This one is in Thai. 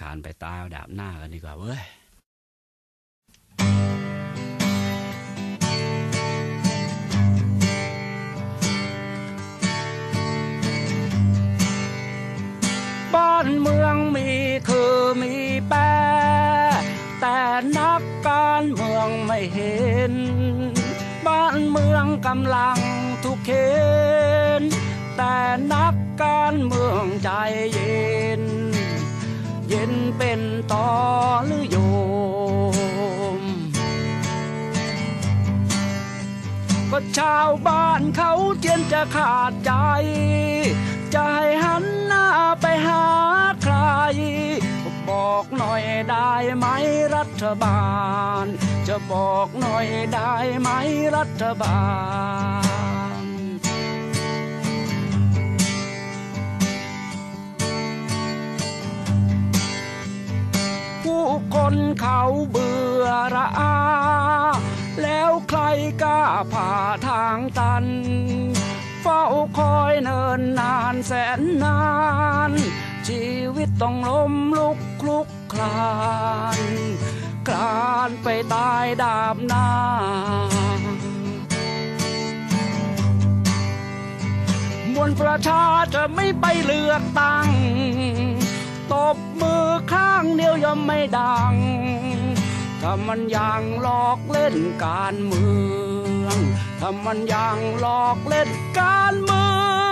ขานไปตายดาบหน้ากันดีกว่าเว้ยบ้านเมืองมีคือมีแปรแต่นักการเมืองไม่เห็น บ้านเมืองกำลังทุกเข็น เย็นเป็นต่อหรือโยม ก็ชาวบ้านเขาเทียนจะขาดใจ จะให้หันหน้าไปหาใครก็บอกหน่อยได้ไหมรัฐบาล จะบอกหน่อยได้ไหมรัฐบาล คนเขาเบื่อระอาแล้วใครกล้าผ่าทางตัน เฝ้าคอยเนินนานแสนนาน ชีวิตต้องล้มลุกคลุกคลาน คลานไปตายดาบหน้ามวลประชาจะไม่ไปเลือกตั้ง ตบมือข้างเดียวย่อมไม่ดังถ้ามันยังหลอกเล่นการเมืองถ้ามันยังหลอกเล่นการเมือง